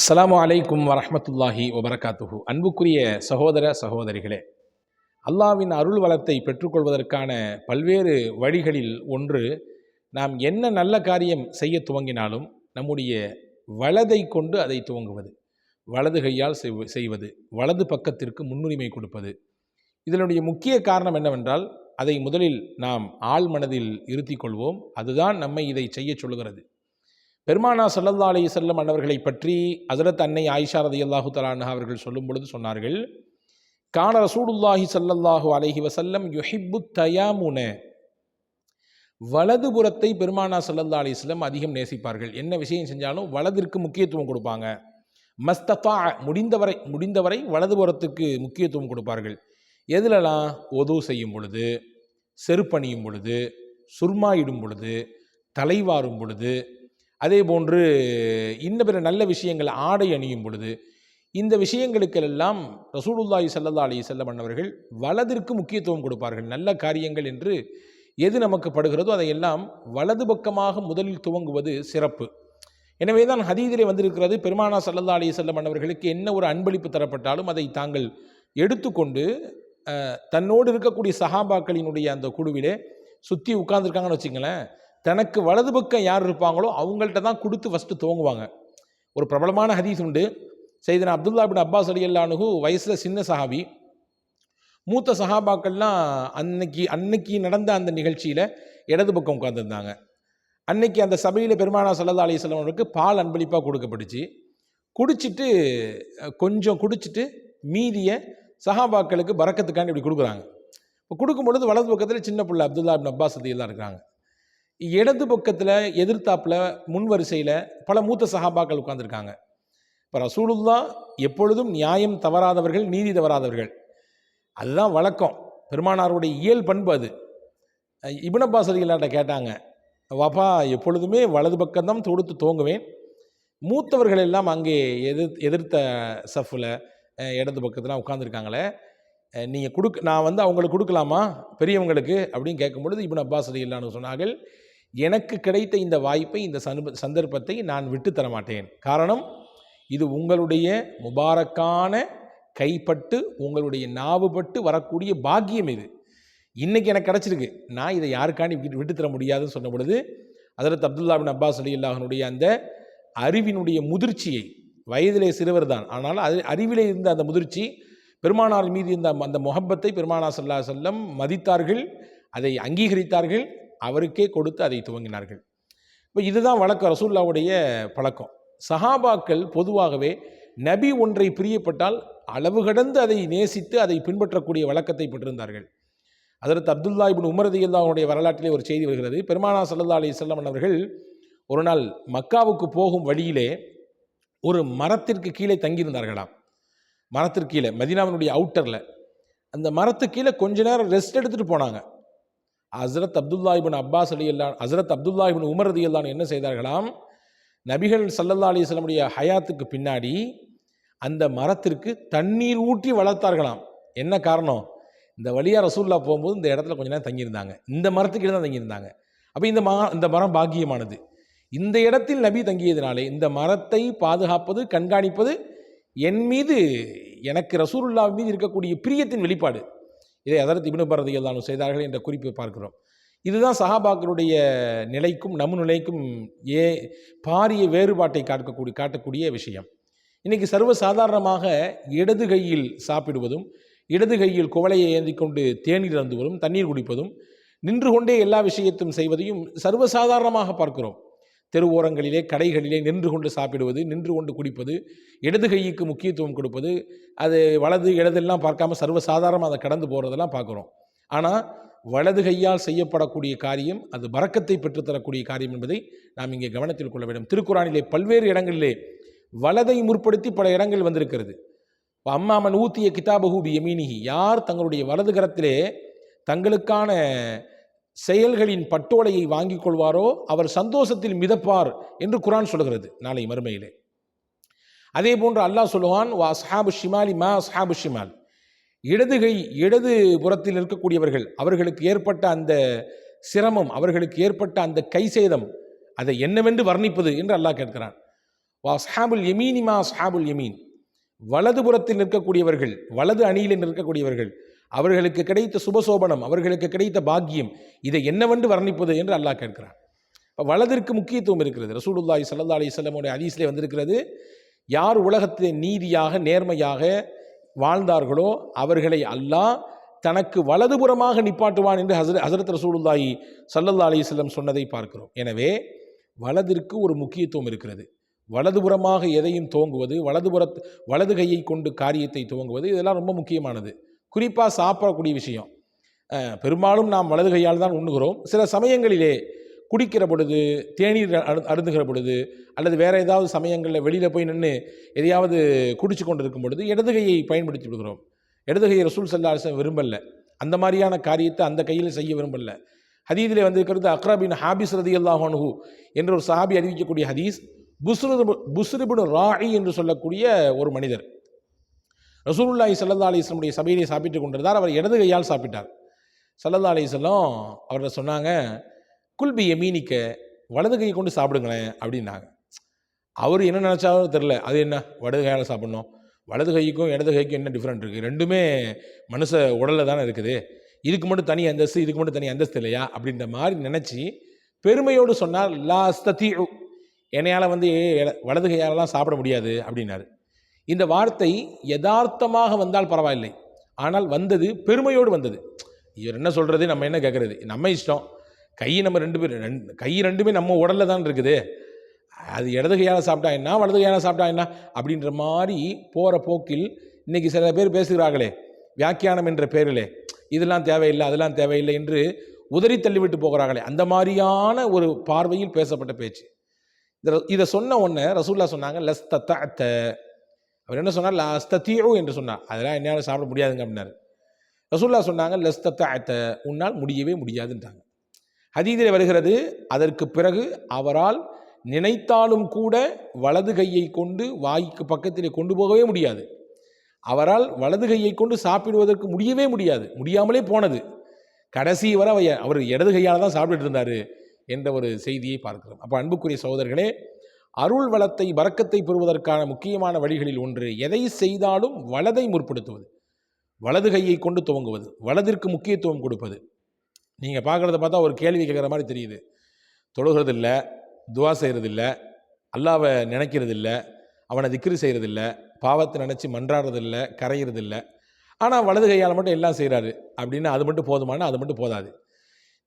அஸ்லாம் அலைக்கும் வரமத்துல்லாஹி வபரகாத்துஹு. அன்புக்குரிய சகோதர சகோதரிகளே அல்லாவின் அருள் வளத்தை பெற்றுக்கொள்வதற்கான பல்வேறு வழிகளில் ஒன்று நாம் என்ன நல்ல காரியம் செய்ய துவங்கினாலும் நம்முடைய வலதை கொண்டு அதை துவங்குவது. வலது கையால் செய்வ- செய்வது வலது பக்கத்திற்கு முன்னுரிமை கொடுப்பது. இதனுடைய முக்கிய காரணம் என்னவென்றால் அதை முதலில் நாம் ஆழ்மனதில் மனதில் இருத்திக் கொள்வோம். அதுதான் நம்மை இதை செய்யச் சொல்லுகிறது. பெருமானா சல்லல்லா அலி செல்லம் அன்னவர்களை பற்றி அசரத் அன்னை ஆயிஷா ரதியல்லாஹு தலான் அவர்கள் சொல்லும் பொழுது சொன்னார்கள் கான ரசூடுல்லாஹி சல்லல்லாஹு அலஹி வசல்லம் யுஹிப்பு தயாமுன. வலதுபுறத்தை பெருமானா சல்லல்லா அலிஸ்லம் அதிகம் நேசிப்பார்கள். என்ன விஷயம் செஞ்சாலும் வலதிற்கு முக்கியத்துவம் கொடுப்பாங்க. மஸ்தபா முடிந்தவரை முடிந்தவரை வலதுபுறத்துக்கு முக்கியத்துவம் கொடுப்பார்கள். எதுலலாம்? ஒது செய்யும் பொழுது செருப்பணியும் பொழுது சுர்மா இடும் பொழுது தலைவாரும் பொழுது அதே போன்று இன்ன பிற நல்ல விஷயங்கள் ஆடை அணியும் பொழுது இந்த விஷயங்களுக்கெல்லாம் ரசூலுல்லாஹி சல்லா அலி வஸல்லம் வலதிற்கு முக்கியத்துவம் கொடுப்பார்கள். நல்ல காரியங்கள் என்று எது நமக்கு படுகிறதோ அதையெல்லாம் வலது பக்கமாக முதலில் துவங்குவது சிறப்பு. எனவே தான் ஹதீதிலே வந்திருக்கிறது பெருமானா சல்லல்லா அலி வஸல்லம் என்ன ஒரு அன்பளிப்பு தரப்பட்டாலும் அதை தாங்கள் எடுத்துக்கொண்டு தன்னோடு இருக்கக்கூடிய சஹாபாக்களினுடைய அந்த குழுவிலே சுற்றி உட்கார்ந்துருக்காங்கன்னு வச்சுங்களேன் தனக்கு வலது பக்கம் யார் இருப்பாங்களோ அவங்கள்ட்ட தான் கொடுத்து ஃபஸ்ட்டு துவங்குவாங்க. ஒரு பிரபலமான ஹதீஸ் உண்டு. செய்தனா அப்துல்லா பின் அப்பாஸ் அலி அல்லானுகு வயசில் சின்ன சஹாபி. மூத்த சஹாபாக்கள்லாம் அன்னைக்கு அன்னைக்கு நடந்த அந்த நிகழ்ச்சியில் இடது பக்கம் உட்காந்துருந்தாங்க அன்னைக்கு அந்த சபையில் பெருமானா சல்லா அலிஸ்லாம் அவருக்கு பால் அன்பளிப்பாக கொடுக்கப்பட்டுச்சு. குடிச்சிட்டு கொஞ்சம் குடிச்சிட்டு மீதியை சஹாபாக்களுக்கு பறக்கத்துக்காண்டி இப்படி கொடுக்குறாங்க. இப்போ கொடுக்கும் பொழுது வலது பக்கத்தில் சின்ன பிள்ளை அப்துல்லா பின் அப்பாஸ் எல்லாம் இருக்கிறாங்க இடது பக்கத்தில் எதிர்த்தாப்பில் முன் வரிசையில் பல மூத்த சகாபாக்கள் உட்காந்துருக்காங்க இப்போ ரசூலுல்லா எப்பொழுதும் நியாயம் தவறாதவர்கள் நீதி தவறாதவர்கள். அதுதான் வழக்கம். பெருமானாருடைய இயல் பண்பு அது. அஹ் அலிகளாட்ட கேட்டாங்க வாப்பா எப்பொழுதுமே வலது பக்கம்தான் தொடுத்து தோங்குவேன். மூத்தவர்கள் எல்லாம் அங்கே எதிர் எதிர்த்த சஃபில் இடது பக்கத்தில் உட்காந்துருக்காங்களே நீங்கள் கொடுக்க நான் வந்து அவங்களுக்கு கொடுக்கலாமா? பெரியவங்களுக்கு? அப்படின்னு கேட்கும் பொழுது இப்னு அப்பாஸ் இல்லான்னு சொன்னார்கள் எனக்கு கிடைத்த இந்த வாய்ப்பை இந்த சந்தர்ப்ப- சந்தர்ப்பத்தை நான் விட்டு தர மாட்டேன் காரணம் இது உங்களுடைய முபாரக்கான கைப்பட்டு உங்களுடைய நாவுபட்டு வரக்கூடிய பாக்கியம் இது. இன்னைக்கு எனக்கு கிடச்சிருக்கு. நான் இதை யாருக்காண்டி விட்டு விட்டுத்தர முடியாதுன்னு சொன்ன பொழுது அதற்கு அப்துல்லா பின் அப்பாஸ் அலி அல்லாஹனுடைய அந்த அறிவினுடைய முதிர்ச்சியை வயதிலே சிறுவர் தான். ஆனால் அது அறிவிலே இருந்த அந்த முதிர்ச்சி பெருமானார் மீது இருந்த அந்த முகப்பத்தை பெருமானார் சல்லா செல்லம் மதித்தார்கள் அதை அங்கீகரித்தார்கள். அவருக்கே கொடுத்து அதை துவங்கினார்கள். இப்போ இதுதான் வழக்கம் ரசூல்லாவுடைய பழக்கம். சஹாபாக்கள் பொதுவாகவே நபி ஒன்றை பிரியப்பட்டால் அளவு கடந்து அதை நேசித்து அதை பின்பற்றக்கூடிய வழக்கத்தை பெற்றிருந்தார்கள். அதற்கு அப்துல்லா இபின் உமரது வரலாற்றிலே ஒரு செய்தி வருகிறது. பெருமானா சல்லா அலி செல்லம் அவர்கள் ஒரு நாள் மக்காவுக்கு போகும் வழியிலே ஒரு மரத்திற்கு கீழே தங்கியிருந்தார்களாம். மரத்திற்கு கீழே மதீனாவினுடைய அவுட்டரில் அந்த மரத்துக்கு கீழே கொஞ்ச நேரம் ரெஸ்ட் எடுத்துகிட்டு போனாங்க. ஹசரத் அப்துல்லாஹிபின் அப்பாஸ் அலி அல்லா ஹசரத் அப்துல்லாஹிபின் உமர் ரதி அல்லான் என்ன செய்தார்களாம்? நபிகள் சல்லல்லா அலிஸ்லமுடைய ஹயாத்துக்கு பின்னாடி அந்த மரத்திற்கு தண்ணீர் ஊற்றி வளர்த்தார்களாம். என்ன காரணம்? இந்த வழியாக ரசூல்லா போகும்போது இந்த இடத்துல கொஞ்ச நேரம் தங்கியிருந்தாங்க. இந்த மரத்துக்கு தான் தங்கியிருந்தாங்க. அப்போ இந்த மா இந்த மரம் பாக்கியமானது. இந்த இடத்தில் நபி தங்கியதினாலே இந்த மரத்தை பாதுகாப்பது கண்காணிப்பது என் மீது எனக்கு ரசூலுல்லா மீது இருக்கக்கூடிய பிரியத்தின் வெளிப்பாடு. இதை அதரத் இப்னு பரதி செய்தார்கள் என்ற குறிப்பை பார்க்கிறோம். இதுதான் சஹாபாக்களுடைய நிலைக்கும் நம் நிலைக்கும் ஏ பாரிய வேறுபாட்டை காட்டக்கூடிய காட்டக்கூடிய விஷயம். இன்றைக்கி சர்வசாதாரணமாக இடது கையில் சாப்பிடுவதும் இடது கையில் குவளையை ஏந்தி கொண்டு தேநீர் அருந்துவதும் தண்ணீர் குடிப்பதும் நின்று கொண்டே எல்லா விஷயத்தையும் செய்வதையும் சர்வசாதாரணமாக பார்க்கிறோம். தெரு ஓரங்களிலே கடைகளிலே நின்று கொண்டு சாப்பிடுவது நின்று கொண்டு குடிப்பது இடது கைக்கு முக்கியத்துவம் கொடுப்பது அது வலது இடதெல்லாம் பார்க்காம சர்வசாதாரணமாக அதை கடந்து போகிறதெல்லாம் பார்க்குறோம். ஆனால் வலது கையால் செய்யப்படக்கூடிய காரியம் அது பறக்கத்தை பெற்றுத்தரக்கூடிய காரியம் என்பதை நாம் இங்கே கவனத்தில் கொள்ள வேண்டும். திருக்குறானிலே பல்வேறு இடங்களிலே வலதை முற்படுத்தி பல இடங்கள் வந்திருக்கிறது. இப்போ அம்மாமன் ஊத்திய கிதாபஹு பி யார் தங்களுடைய வலது கரத்திலே தங்களுக்கான செயல்களின் பட்டோலையை வாங்கிக் கொள்வாரோ அவர் சந்தோஷத்தில் மிதப்பார் என்று குரான் சொல்கிறது நாளை மறுமையிலே. அதே போன்று அல்லாஹ் சொல்லுவான் வா அஸ்ஹாபு ஷிமாலி மா அஸ்ஹாபு ஷிமால். இடதுகை இடது புறத்தில் இருக்கக்கூடியவர்கள் அவர்களுக்கு ஏற்பட்ட அந்த சிரமம் அவர்களுக்கு ஏற்பட்ட அந்த கை சேதம் அதை என்னவென்று வர்ணிப்பது என்று அல்லாஹ் கேட்கிறான். வா ஸ்ஹாபுல் யமீனிமா ஸ்ஹாபுல் யமீன். வலதுபுறத்தில் நிற்கக்கூடியவர்கள் வலது அணியில் நிற்கக்கூடியவர்கள் அவர்களுக்கு கிடைத்த சுபசோபனம் அவர்களுக்கு கிடைத்த பாக்கியம் இதை என்னவென்று வர்ணிப்பது என்று அல்லாஹ் கேட்கிறான். இப்போ வலதிற்கு முக்கியத்துவம் இருக்கிறது. ரசூலுல்லாஹி சல்லா அலைஹி வஸல்லமுடைய வந்திருக்கிறது யார் உலகத்தை நீதியாக நேர்மையாக வாழ்ந்தார்களோ அவர்களை அல்லாஹ் தனக்கு வலதுபுறமாக நிப்பாட்டுவான் என்று ஹசரத் ஹசரத் ரசூலுல்லாஹி சல்லல்லா அலைஹி சொன்னதை பார்க்கிறோம். எனவே வலதிற்கு ஒரு முக்கியத்துவம் இருக்கிறது. வலதுபுறமாக எதையும் துவங்குவது வலதுபுற வலது கையை கொண்டு காரியத்தை துவங்குவது இதெல்லாம் ரொம்ப முக்கியமானது. குறிப்பாக சாப்பிடக்கூடிய விஷயம். பெரும்பாலும் நாம் வலது கையால் தான் உண்ணுகிறோம். சில சமயங்களிலே குடிக்கிற பொழுது தேநீர் அரு அருந்துகிற பொழுது அல்லது வேறு ஏதாவது சமயங்களில் வெளியில் போய் நின்று எதையாவது குடிச்சு கொண்டு இருக்கும் பொழுது இடது கையை பயன்படுத்தி விடுகிறோம். இடது கையை ரசூல் சல்லா விரும்பல. அந்த மாதிரியான காரியத்தை அந்த கையில் செய்ய விரும்பல. ஹதீதில் வந்திருக்கிறது அக்ராபின் ஹாபிஸ் ரதி அல்லாஹு என்ற ஒரு சஹாபி அறிவிக்கக்கூடிய ஹதீஸ் புஸ்ரு புஸ்ரிபுன் ராயி என்று சொல்லக்கூடிய ஒரு மனிதர். ரசூலுல்லாஹி சல்லா அலிஸ்லமுடைய சபையிலே சாப்பிட்டு கொண்டிருந்தார். அவர் இடது கையால் சாப்பிட்டார். சல்லல்லா அலிஸ்லம் அவர்கிட்ட சொன்னாங்க குல்பி எமீனிக்க வலது கையை கொண்டு சாப்பிடுங்களேன் அப்படின்னாங்க. அவர் என்ன நினச்சாலும் தெரில அது என்ன? வலது கையால் சாப்பிட்ணும். வலது கைக்கும் இடது கைக்கும் என்ன டிஃப்ரெண்ட் இருக்குது ரெண்டுமே மனுஷ உடலில் தானே இருக்குது. இதுக்கு மட்டும் தனி அந்தஸ்து இதுக்கு மட்டும் தனி அந்தஸ்து இல்லையா? அப்படின்ற மாதிரி நினச்சி பெருமையோடு சொன்னார் லா ஸ்தீஉ என்னையால் வந்து வலது கையாலலாம் சாப்பிட முடியாது அப்படின்னாரு. இந்த வார்த்தை யதார்த்தமாக வந்தால் பரவாயில்லை. ஆனால் வந்தது பெருமையோடு வந்தது. இவர் என்ன சொல்கிறது நம்ம என்ன கேட்குறது நம்ம இஷ்டம். கை நம்ம ரெண்டு பேர் ரெண்டு கை ரெண்டுமே நம்ம உடலில் தான் இருக்குது. அது இடது கையால் சாப்பிட்டா என்ன வலது கையால் சாப்பிட்டா என்ன? அப்படின்ற மாதிரி போகிற போக்கில் இன்னைக்கு சில பேர் பேசுகிறார்களே வியாக்கியானம் என்ற பேரிலே இதெல்லாம் தேவையில்லை அதெல்லாம் தேவையில்லை என்று உதறி தள்ளிவிட்டு போகிறார்களே. அந்த மாதிரியான ஒரு பார்வையில் பேசப்பட்ட பேச்சு. இதை சொன்ன உடனே ரசூல்லா சொன்னாங்க லஸ் தத்த அவர் என்ன சொன்னார்? லஸ்தீஉ என்று சொன்னார். அதெல்லாம் என்னால் சாப்பிட முடியாதுங்க அப்படின்னாரு. ரசூல்லா சொன்னாங்க லஸ் உன்னால் முடியவே முடியாதுன்றாங்க. ஹதீதில் வருகிறது அதற்கு பிறகு அவரால் நினைத்தாலும் கூட வலது கையை கொண்டு வாய்க்கு பக்கத்திலே கொண்டு போகவே முடியாது. அவரால் வலது கையை கொண்டு சாப்பிடுவதற்கு முடியவே முடியாது. முடியாமலே போனது. கடைசி வரை அவர் அவர் இடது கையால் தான் சாப்பிட்டுட்டு இருந்தார் என்ற ஒரு செய்தியை பார்க்கிறோம். அப்போ அன்புக்குரிய சகோதரர்களே அருள் வளத்தை வரக்கத்தை பெறுவதற்கான முக்கியமான வழிகளில் ஒன்று எதை செய்தாலும் வலதை முற்படுத்துவது. வலது கையை கொண்டு துவங்குவது வலதிற்கு முக்கியத்துவம் கொடுப்பது. நீங்கள் பார்க்குறத பார்த்தா ஒரு கேள்வி கேட்குற மாதிரி தெரியுது. தொழுகிறதில்ல துவா செய்கிறது இல்லை அல்லாவை நினைக்கிறதில்ல அவனை திக்ரி செய்கிறதில்ல பாவத்தை நினச்சி மன்றாடுறதில்ல கரையிறதில்ல. இல்லை ஆனால் வலது கையால் மட்டும் எல்லாம் செய்கிறாரு அப்படின்னு அது மட்டும் போதுமானா அது மட்டும் போதாது.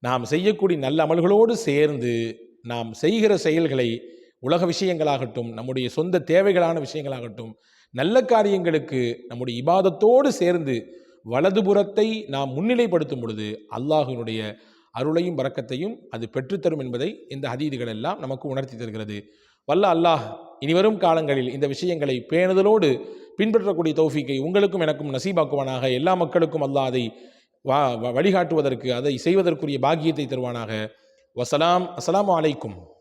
நாம் செய்யக்கூடிய நல்ல அமல்களோடு சேர்ந்து நாம் செய்கிற செயல்களை உலக விஷயங்களாகட்டும் நம்முடைய சொந்த தேவைகளான விஷயங்களாகட்டும் நல்ல காரியங்களுக்கு நம்முடைய இபாதத்தோடு சேர்ந்து வலதுபுறத்தை நாம் முன்னிலைப்படுத்தும் பொழுது அல்லாஹினுடைய அருளையும் வரக்கத்தையும் அது பெற்றுத்தரும் என்பதை இந்த ஹதீதுகள் எல்லாம் நமக்கு உணர்த்தி தருகிறது. வல்ல அல்லாஹ் இனிவரும் காலங்களில் இந்த விஷயங்களை பேணுதலோடு பின்பற்றக்கூடிய தௌஃபிக்கை உங்களுக்கும் எனக்கும் நசீபாக்குவானாக. எல்லா மக்களுக்கும் அல்லாஹ் அதை வா வ- வழிகாட்டுவதற்கு அதை செய்வதற்குரிய பாக்கியத்தை தருவானாக. வசலாம் அஸ்லாம் அலைக்கும்.